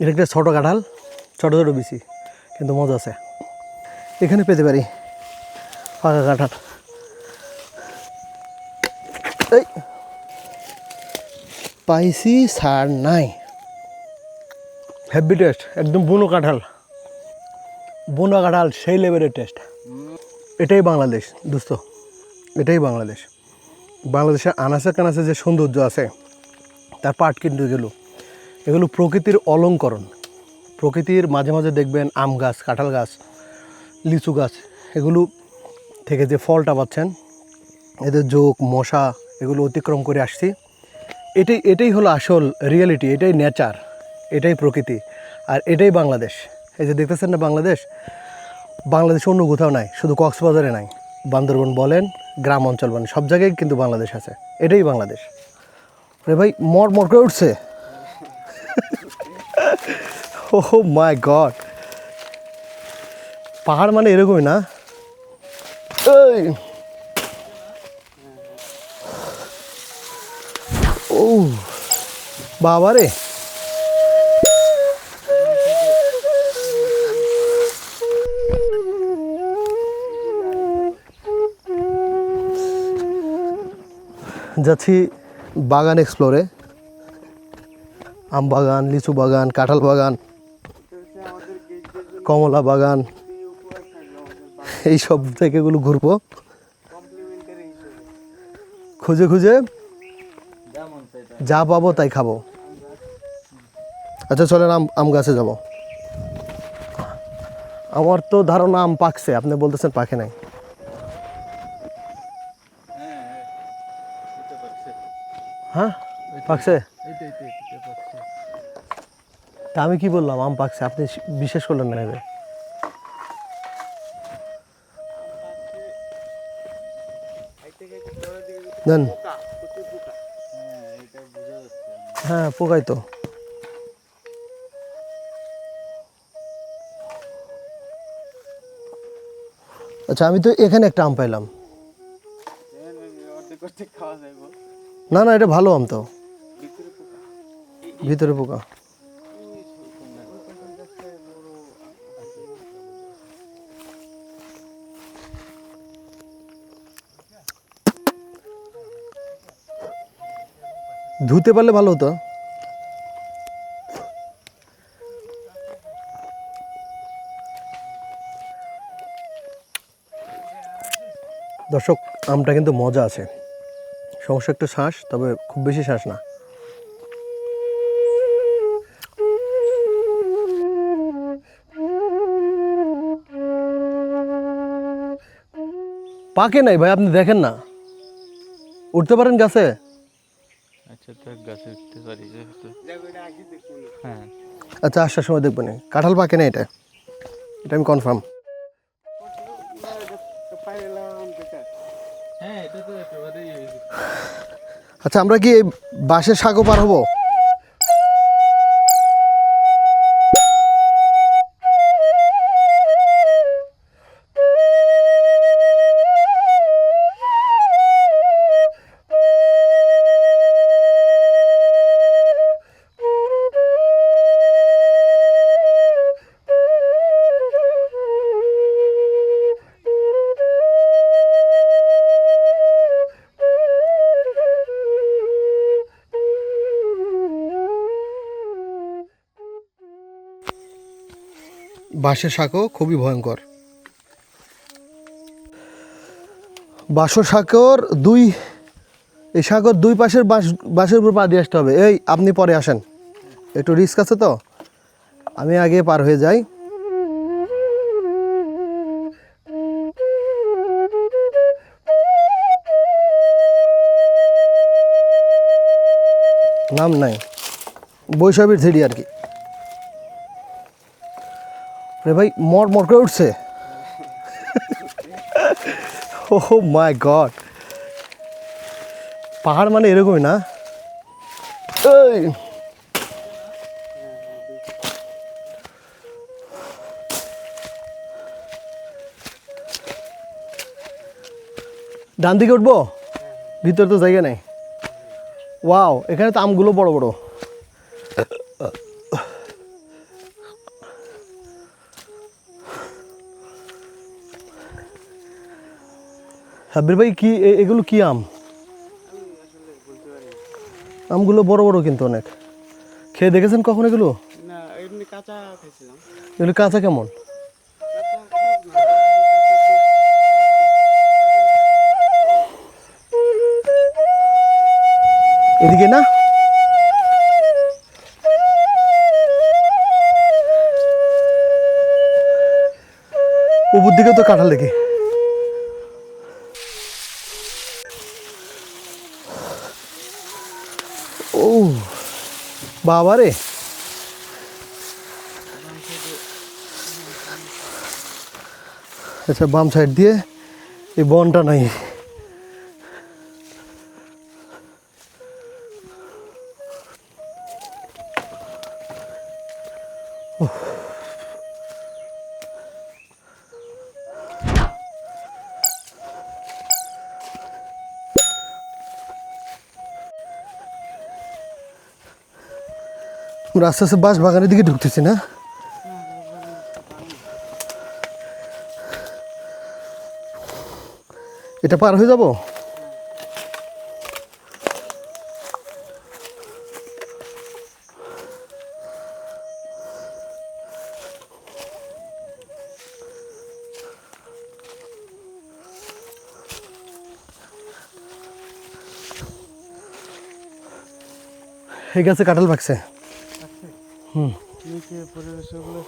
এটা একটা ছোটো কাঁঠাল, ছোটো ছোটো বেশি কিন্তু মজা আছে। এখানে পেতে পারি ফাঁকা কাঁঠাল। এই, পাইছি সার নাই। হেভি টেস্ট একদম বুনো কাঁঠাল। বুনো কাঁঠাল, সেই লেভেলের টেস্ট এটাই বাংলাদেশ, দোস্ত। এটাই বাংলাদেশ। বাংলাদেশের আনাচে কানাচে যে সৌন্দর্য আছে, তার পাট কিন্তু এগুলো এগুলো প্রকৃতির অলঙ্করণ। প্রকৃতির মাঝে মাঝে দেখবেন আম গাছ, কাঁঠাল গাছ, লিচু গাছ, এগুলো থেকে যে ফলটা পাচ্ছেন, এদের যোগ, মশা, এগুলো অতিক্রম করে আসছি। এটাই এটাই হলো আসল রিয়েলিটি, এটাই নেচার, এটাই প্রকৃতি, আর এটাই বাংলাদেশ। এই যে দেখতেছেন না বাংলাদেশ? বাংলাদেশ অন্য কোথাও নাই, শুধু কক্সবাজারে নাই। বান্দরবন বলেন, গ্রাম অঞ্চল বলেন, সব জায়গায় কিন্তু বাংলাদেশ আছে। এটাই বাংলাদেশ। আরে ভাই, মর মর করে উঠছে। ও মাই গড পাহাড় মানে এরকমই না? ও বাবা রে যাচ্ছি বাগান এক্সপ্লোরে। আম বাগান, লিচু বাগান, কাঁঠাল বাগান। কমলা বাগান এই সব জায়গাগুলো ঘুরবো। খুঁজে খুঁজে যা পাবো তাই খাব। আচ্ছা চলেন আম আম গাছে যাব। আমার তো ধারণা আম পাকছে, আপনি বলতেছেন পাকে নাই। হ্যাঁ পাকছে? তা আমি কি বললাম? আম পাকছে। আপনি বিশ্বাস করলেন না এবার দেন। হ্যাঁ পোকাই তো। আচ্ছা আমি তো এখানে একটা আম পাইলাম। না না, এটা ভালো আম তো। ভিতরে পোকা। ধুতে পারলে ভালো হতো। দর্শক, আমটা কিন্তু মজা আছে। সমস্যা একটু শ্বাস, তবে খুব বেশি শ্বাস না। পাকে নাই ভাই, আপনি দেখেন না। উঠতে পারেন গাছে আচ্ছা তো গাছে উঠতে পারি যেহেতু হ্যাঁ। আচ্ছা আসার সময় দেখবেন কাঁঠাল পাকে না এটা? এটা আমি কনফার্ম হ্যাঁ এটা তো একেবারেই আচ্ছা আমরা কি বাসের সাগো পার হব? বাঁশের সাঁকো খুবই ভয়ঙ্কর। বাঁশের সাঁকোর দুই, এই সাঁকোর দুই পাশের বাঁশ, বাঁশের উপর পা দিয়ে আসতে হবে। এই, আপনি পরে আসেন। একটু রিস্ক আছে তো? আমি আগে পার হয়ে যাই। নাম নাই। বৈশাখীর থ্রি আর কি। রে ভাই, মর মর করে উঠছে। ও মাই গড পাহাড় মানে এরকমই না? ডান দিকে উঠবো? ভিতরে তো জায়গা নেই। ওয়াও এখানে তো আমগুলো বড় বড়। সাব্বির ভাই কি এগুলো কি আম? আমগুলো বড় বড় কিন্তু অনেক। খেয়ে দেখেছেন কখন এগুলো? এগুলো কাঁচা কেমন? এদিকে না? উপর দিকে তো কাঁঠাল দেখি। বাবা রে আচ্ছা বাম সাইড দিয়ে এই বনটা নাই। আমরা আস্তে আস্তে বাঁশ বাগানের দিকে ঢুকতেছি না? এটা পার হয়ে যাব? এই গাছে কাঁঠাল পাকছে। নিচে পরিবেশগুলো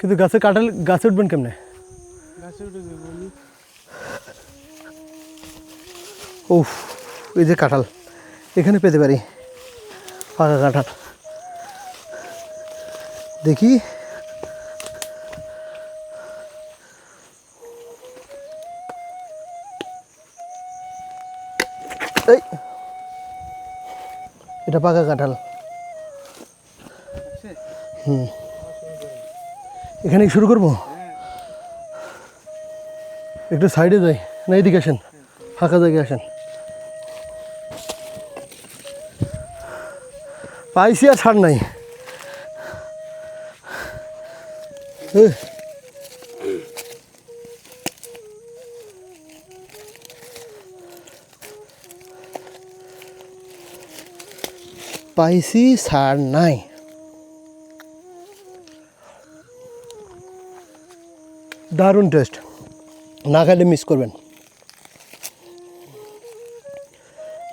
কিন্তু গাছে কাঁঠাল গাছে উঠবেন কেমনে গাছে উঠে যাব নি উফ এই যে কাঁঠাল এখানে পেতে পারি পাকা কাঁঠাল দেখি এই এটা পাকা কাঁঠাল। হুম। এখানে শুরু করব? একটু সাইডে যাই। না, এদিকে আসেন। ফাঁকা জায়গায় আসেন। পাইছি আর ছাড় নাই। এ, পাইছি ছাড় নাই। দারুণ টেস্ট না খাইলে মিস করবেন।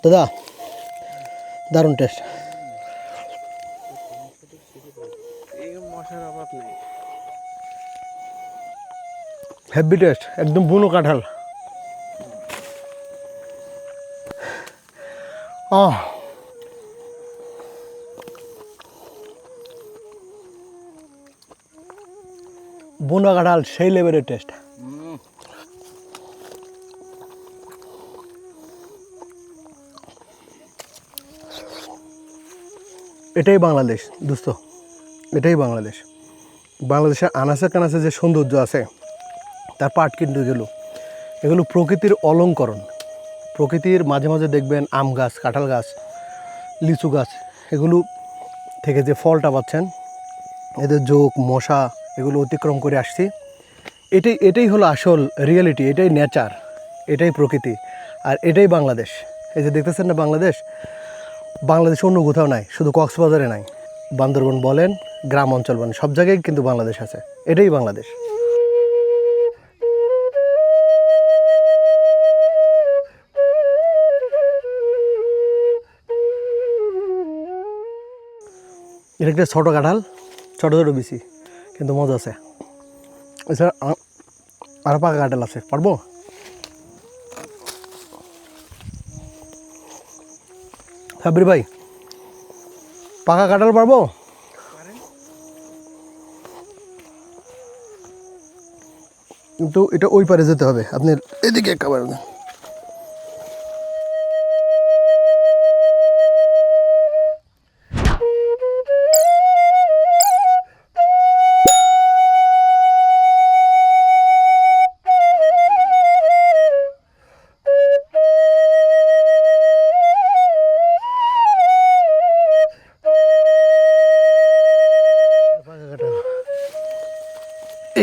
দাদা দারুণ টেস্ট এই মশার অভাব নেই। হেভি টেস্ট একদম বুনো কাঁঠাল। আহ বুনো কাঁঠাল সেই লেভেলের টেস্ট এটাই বাংলাদেশ, দোস্ত। এটাই বাংলাদেশ। বাংলাদেশের আনাচে কানাচে যে সৌন্দর্য আছে, তার পাট কিন্তু এগুলো। এগুলো প্রকৃতির অলঙ্করণ। প্রকৃতির মাঝে মাঝে দেখবেন আম গাছ, কাঁঠাল গাছ, লিচু গাছ, এগুলো থেকে যে ফলটা পাচ্ছেন, এদের যোগ, মশা এগুলো অতিক্রম করে আসছি। এটাই এটাই হলো আসল রিয়েলিটি এটাই নেচার এটাই প্রকৃতি, আর এটাই বাংলাদেশ। এই যে দেখতেছেন না বাংলাদেশ? বাংলাদেশ অন্য কোথাও নাই, শুধু কক্সবাজারে নাই। বান্দরবন বলেন, গ্রাম অঞ্চল বলেন, সব জায়গায় কিন্তু বাংলাদেশ আছে। এটাই বাংলাদেশ। এটা একটা ছোটো কাঁঠাল, ছোটো ছোটো বিচি। কিন্তু মজা আছে। এছাড়া আ- আরও পাকা কাঁঠাল আছে, পারব? সাবির ভাই, পাকা কাঁঠাল পারব? কিন্তু এটা ওই পারে যেতে হবে, আপনি এদিকে একেবারে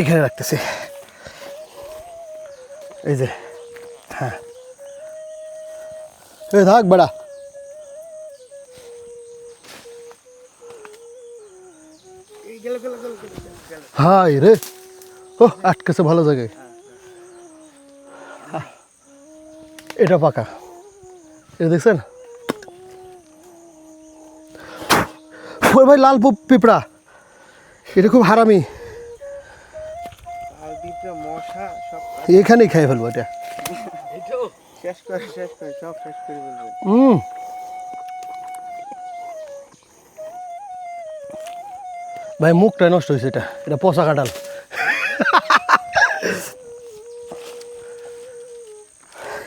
এখানে রাখতেছি। এই যে হ্যাঁ। এই থাক বেড়া। হাই রে ও আটকেছে ভালো জায়গায়। এটা পাকা। এটা দেখছেন? ওই ভাই লাল পিঁপড়া। এটা খুব হারামি। এখানেই খাই ফেলব এটা। শেষ করে শেষ করে সব শেষ করে বলবেন হুম। ভাই মুখটা নষ্ট হয়েছে এটা। এটা পচা কাটাল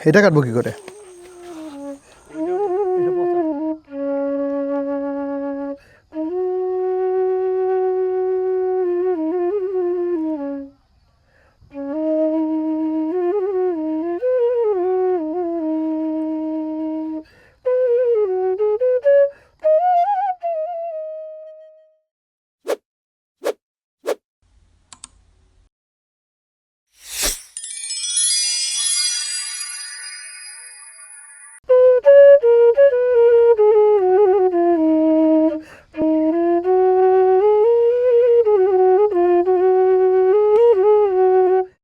এটা কাটবো কি করে?